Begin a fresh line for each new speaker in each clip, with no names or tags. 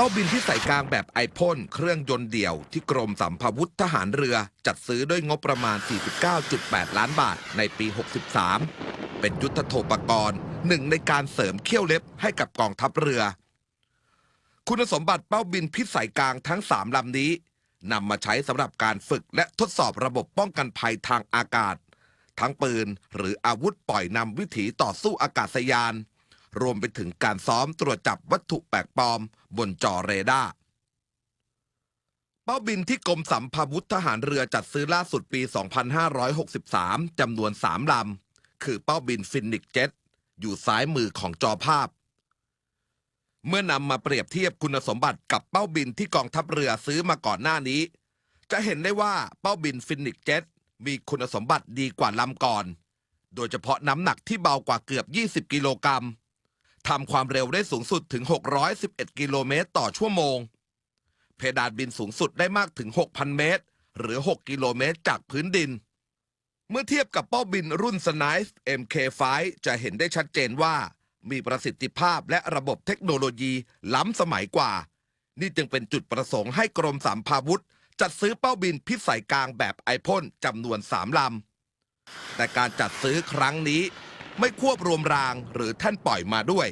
เป้าบินที่ใส่กลางแบบไอพ่นเครื่องยนต์เดี่ยวที่กรมสัมภาวุธทหารเรือ จัดซื้อด้วยงบประมาณ 49.8 ล้านบาทในปี 63 เป็นยุทธโภปกรณ์หนึ่งในการเสริมเขี้ยวเล็บให้กับกองทัพเรือ คุณสมบัติเป้าบินพิสัยกลางทั้ง 3 ลำนี้นำมาใช้สำหรับการฝึกและทดสอบระบบป้องกันภัยทางอากาศ ทั้งปืนหรืออาวุธปล่อยนำวิถีต่อสู้อากาศยาน รวมไปถึงการซ้อมตรวจจับวัตถุแปลกปลอม บนจอเรดาร์เป้าบินที่กรมสัมภาวุธทหารเรือจัดซื้อล่าสุดปี 2563 จำนวน 3 ลำ คือเป้าบินฟินิกเจ็ตอยู่ซ้ายมือของจอภาพ เมื่อนำมาเปรียบเทียบคุณสมบัติกับเป้าบินที่กองทัพเรือซื้อมาก่อนหน้านี้ จะเห็นได้ว่าเป้าบินฟินิกเจ็ตมีคุณสมบัติดีกว่าลำก่อน โดยเฉพาะน้ำหนักที่เบากว่าเกือบ 20 กิโลกรัม ทำความเร็วได้สูงสุดถึง 611 กิโลเมตรต่อชั่วโมง เพดานบินสูงสุดได้มากถึง 6,000 เมตร หรือ 6 กิโลเมตรจากพื้นดิน เมื่อเทียบกับเป้าบินรุ่น s n i p e MK5 จะเห็นได้ชัดเจนว่า มีประสิทธิภาพและระบบเทคโนโลยีล้ำสมัยกว่า นี่จึงเป็นจุดประสงค์ให้กรมสามพาวุธ จัดซื้อเป้าบินพิสัยกลางแบบไอพ่นจำนวน3ลำแต่การจัดซื้อครั้งนี้ ไม่ควบรวมรางหรือแท่านปล่อยมาด้วย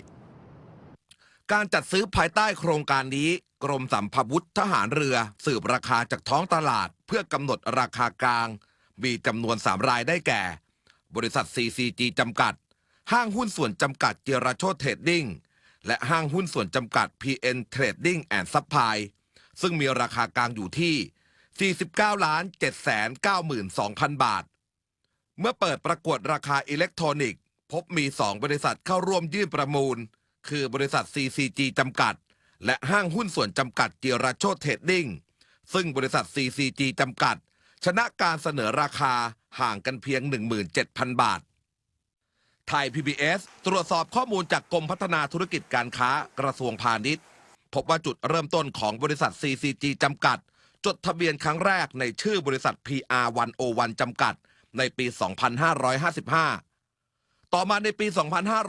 การจัดซื้อภายใต้โครงการนี้ กรมสัมภาวุธทหารเรือ สืบราคาจากท้องตลาด เพื่อกำหนดราคากลาง มีจำนวน 3 รายได้แก่ บริษัท CCG จำกัด ห้างหุ้นส่วนจำกัดเจรโชตเทรดดิ้งและห้างหุ้นส่วนจำกัด PN Trading and Supply ซึ่งมีราคากลางอยู่ที่ 49ล้าน792,000 บาท เมื่อเปิดประกวดราคาอิเล็กทรอนิกส์ พบมี 2 บริษัทเข้าร่วมยื่นประมูล คือบริษัท CCG จำกัด และห้างหุ้นส่วนจำกัดเจียราโชตเทรดดิ้งซึ่งบริษัท CCG จำกัด ชนะการเสนอราคาห่างกันเพียง 17,000 บาท ไทย PBS ตรวจสอบข้อมูลจากกรมพัฒนาธุรกิจการค้ากระทรวงพาณิชย์ พบว่าจุดเริ่มต้นของบริษัท CCG จำกัด จดทะเบียนครั้งแรกในชื่อบริษัท PR101 จำกัด ในปี 2555 ต่อมาในปี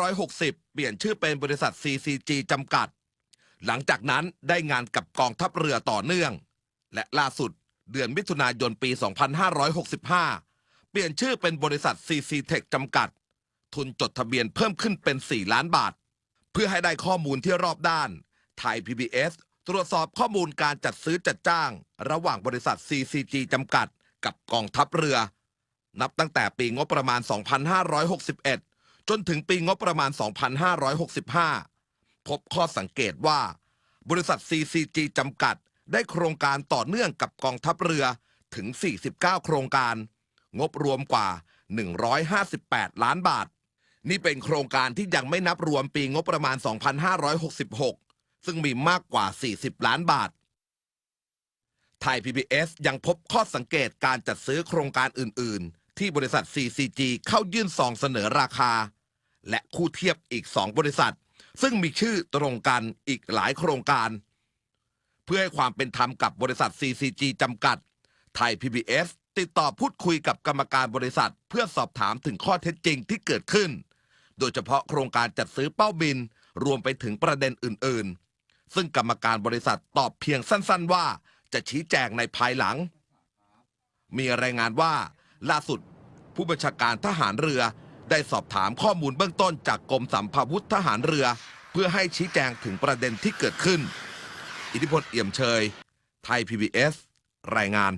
2560 เปลี่ยนชื่อเป็นบริษัท CCG จำกัด หลังจากนั้นได้งานกับกองทัพเรือต่อเนื่อง และล่าสุดเดือนมิถุนายนปี 2565 เปลี่ยนชื่อเป็นบริษัท CC Tech จำกัด ทุนจดทะเบียนเพิ่มขึ้นเป็น 4 ล้านบาท เพื่อให้ได้ข้อมูลที่รอบด้าน ไทย PBS ตรวจสอบข้อมูลการจัดซื้อจัดจ้าง ระหว่างบริษัท CCG จำกัด กับกองทัพเรือ นับตั้งแต่ปีงบประมาณ 2561 จนถึงปีงบประมาณ 2565 พบข้อสังเกตว่า บริษัท CCG จำกัด ได้โครงการต่อเนื่องกับกองทัพเรือถึง 49 โครงการ งบรวมกว่า 158 ล้านบาท นี่เป็นโครงการที่ยังไม่นับรวมปีงบประมาณ 2566 ซึ่งมีมากกว่า 40 ล้านบาท ไทย PBS ยังพบข้อสังเกตการจัดซื้อโครงการอื่น ๆ ที่บริษัท CCG เข้ายื่นซองเสนอราคา และคู่เทียบอีก 2 บริษัท ซึ่งมีชื่อตรงกันอีกหลายโครงการ เพื่อให้ความเป็นธรรมกับบริษัท CCG จำกัด ไทย PBS ติดต่อพูดคุยกับกรรมการบริษัท เพื่อสอบถามถึงข้อเท็จจริงที่เกิดขึ้น โดยเฉพาะโครงการจัดซื้อเป้าบิน รวมไปถึงประเด็นอื่น ๆ ซึ่งกรรมการบริษัทตอบเพียงสั้น ๆ ว่า จะชี้แจงในภายหลัง มีรายงานว่าล่าสุดผู้บัญชาการทหารเรือได้สอบถามข้อมูลเบื้องต้นจากกรมสัมภาวุธทหารเรือ เพื่อให้ชี้แจงถึงประเด็นที่เกิดขึ้น อิทธิพลเอี่ยมเชย ไทย PBS รายงาน